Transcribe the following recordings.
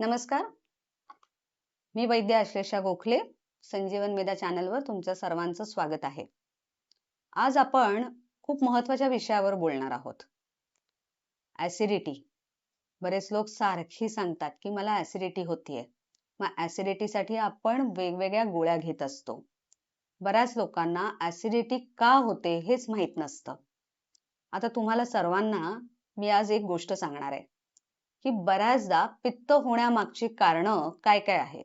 नमस्कार. मी वैद्य आश्लेषा गोखले संजीवन मेदा चॅनलवर तुमचं सर्वांचं स्वागत आहे. आज आपण खूप महत्त्वाच्या विषयावर बोलणार आहोत. ऍसिडिटी बरेच लोक सारखी सांगतात की मला ऍसिडिटी होतीये. मग ऍसिडिटीसाठी आपण वेगवेगळ्या गोळ्या घेत असतो. बऱ्याच लोकांना ऍसिडिटी का होते हेच माहीत नसतं. आता तुम्हाला सर्वांना मी आज एक गोष्ट सांगणार आहे. की बऱ्याचदा पित्त होण्यामागची कारणं काय काय आहेत?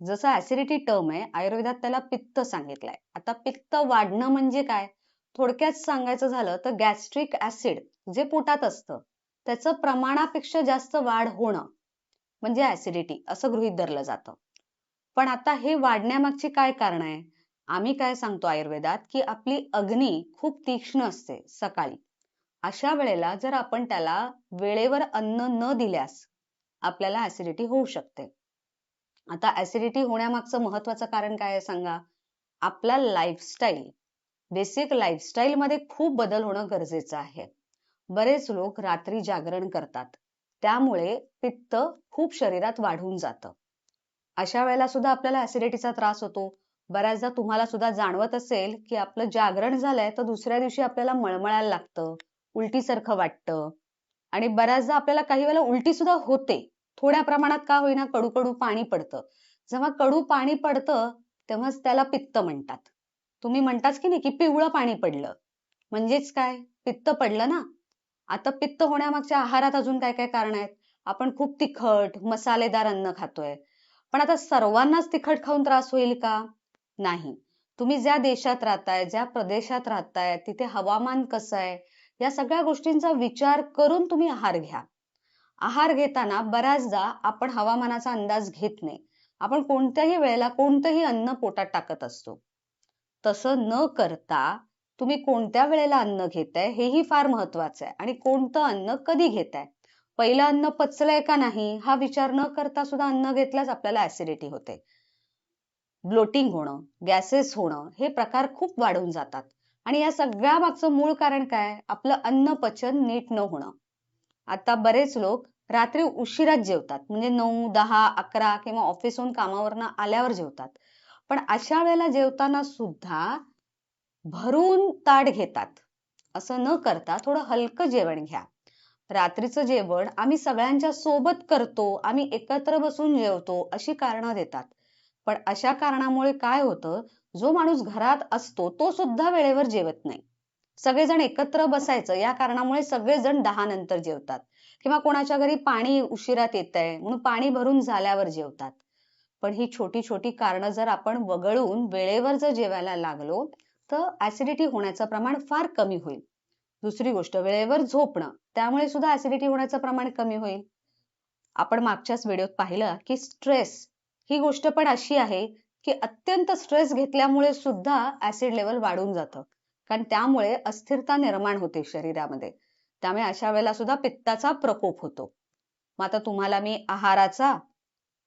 जसं ऍसिडिटी टर्म आहे आयुर्वेदात त्याला पित्त सांगितलंय. आता पित्त वाढणं म्हणजे काय? थोडक्यात सांगायचं झालं तर गॅस्ट्रिक ऍसिड जे पोटात असतं त्याचं प्रमाणापेक्षा जास्त वाढ होणं म्हणजे ऍसिडिटी असं गृहित धरलं जातं. पण आता हे वाढण्यामागची काय कारण आहे? आम्ही काय सांगतो आयुर्वेदात की आपली अग्नी खूप तीक्ष्ण असते सकाळी. अशा वेळेला जर आपण त्याला वेळेवर अन्न न दिल्यास आपल्याला ऍसिडिटी होऊ शकते. आता ऍसिडिटी होण्यामागचं महत्वाचं कारण काय आहे सांगा? आपला लाईफस्टाईल बेसिक लाईफस्टाईल मध्ये खूप बदल होणं गरजेचं आहे. बरेच लोक रात्री जागरण करतात. त्यामुळे पित्त खूप शरीरात वाढून जातं. अशा वेळेला सुद्धा आपल्याला ऍसिडिटीचा त्रास होतो. बऱ्याचदा तुम्हाला सुद्धा जाणवत असेल की आपलं जागरण झालंय तर दुसऱ्या दिवशी आपल्याला मळमळायला लागतं. उलटीसारखं वाटतं. आणि बऱ्याचदा आपल्याला काही वेळेला उलटी सुद्धा होते. थोड्या प्रमाणात का होईना कडू कडू पाणी पडतं. जेव्हा कडू पाणी पडतं तेव्हाच त्याला पित्त म्हणतात. तुम्ही म्हणताच की नाही की पिवळं पाणी पडलं. म्हणजेच काय? पित्त पडलं ना? आता पित्त होण्यामागच्या आहारात अजून काय काय कारण आहेत? आपण खूप तिखट मसालेदार अन्न खातोय. पण आता सर्वांनाच तिखट खाऊन त्रास होईल का? नाही. तुम्ही ज्या देशात राहताय ज्या प्रदेशात राहताय तिथे हवामान कसं आहे? या सगळ्या गोष्टींचा विचार करून तुम्ही आहार घ्या. आहार घेताना बऱ्याचदा आपण हवामानाचा अंदाज घेत नाही. आपण कोणत्याही वेळेला कोणतंही अन्न पोटात टाकत असतो. तसं न करता तुम्ही कोणत्या वेळेला अन्न घेताय हेही फार महत्वाचं आहे. आणि कोणतं अन्न कधी घेताय? पहिलं अन्न पचलंय का नाही? हा विचार न करता सुद्धा अन्न घेतल्यास आपल्याला ऍसिडिटी होते. ब्लोटिंग होणं गॅसेस होणं हे प्रकार खूप वाढून जातात. आणि या सगळ्या मागचं मूळ कारण काय? आपलं अन्न पचन नीट न होणं. आता बरेच लोक रात्री उशिराच जेवतात. म्हणजे नऊ दहा अकरा किंवा ऑफिसहून कामावरनं आल्यावर जेवतात. पण अशा वेळेला जेवताना सुद्धा भरून ताट घेतात. असं न करता थोडं हलकं जेवण घ्या. रात्रीचं जेवण आम्ही सगळ्यांच्या सोबत करतो. आम्ही एकत्र बसून जेवतो अशी कारणं देतात. पण अशा कारणामुळे काय होतं? जो माणूस घरात असतो तो सुद्धा वेळेवर जेवत नाही. सगळेजण एकत्र बसायचं या कारणामुळे सगळेजण दहा नंतर जेवतात. किंवा कोणाच्या घरी पाणी उशिरात येत आहे म्हणून पाणी भरून झाल्यावर जेवतात. पण ही छोटी छोटी कारणं जर आपण वगळून वेळेवर जर जेवायला लागलो तर ऍसिडिटी होण्याचं प्रमाण फार कमी होईल. दुसरी गोष्ट वेळेवर झोपणं त्यामुळे सुद्धा ऍसिडिटी होण्याचं प्रमाण कमी होईल. आपण मागच्याच व्हिडिओत पाहिलं की स्ट्रेस ही गोष्ट पण अशी आहे की अत्यंत स्ट्रेस घेतल्यामुळे सुद्धा ऍसिड लेवल वाढून जातं. कारण त्यामुळे अस्थिरता निर्माण होते शरीरामध्ये. त्यामुळे अशा वेळेला सुद्धा पित्ताचा प्रकोप होतो. मग आता तुम्हाला मी आहाराचा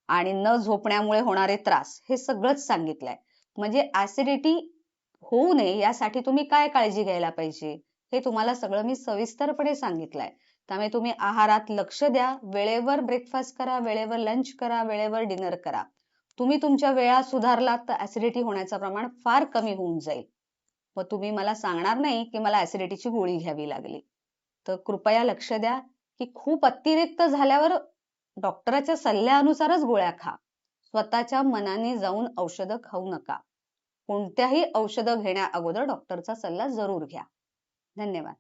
आणि न झोपण्यामुळे होणारे त्रास हे सगळंच सांगितलंय. म्हणजे ऍसिडिटी होऊ नये यासाठी तुम्ही काय काळजी घ्यायला पाहिजे? हे तुम्हाला सगळं मी सविस्तरपणे सांगितलंय. त्यामुळे तुम्ही आहारात लक्ष द्या वेळेवर ब्रेकफास्ट करा वेळेवर लंच करा वेळेवर डिनर करा. तुम्ही तुमच्या वेळा सुधारलात तर ऍसिडिटी होण्याचं प्रमाण फार कमी होऊन जाईल. व तुम्ही मला सांगणार नाही की मला ऍसिडिटीची गोळी घ्यावी लागली. तर कृपया लक्ष द्या की खूप अतिरिक्त झाल्यावर डॉक्टराच्या सल्ल्यानुसारच गोळ्या खा. स्वतःच्या मनाने जाऊन औषधं खाऊ नका. कोणत्याही औषधं घेण्या अगोदर डॉक्टरचा सल्ला जरूर घ्या. धन्यवाद.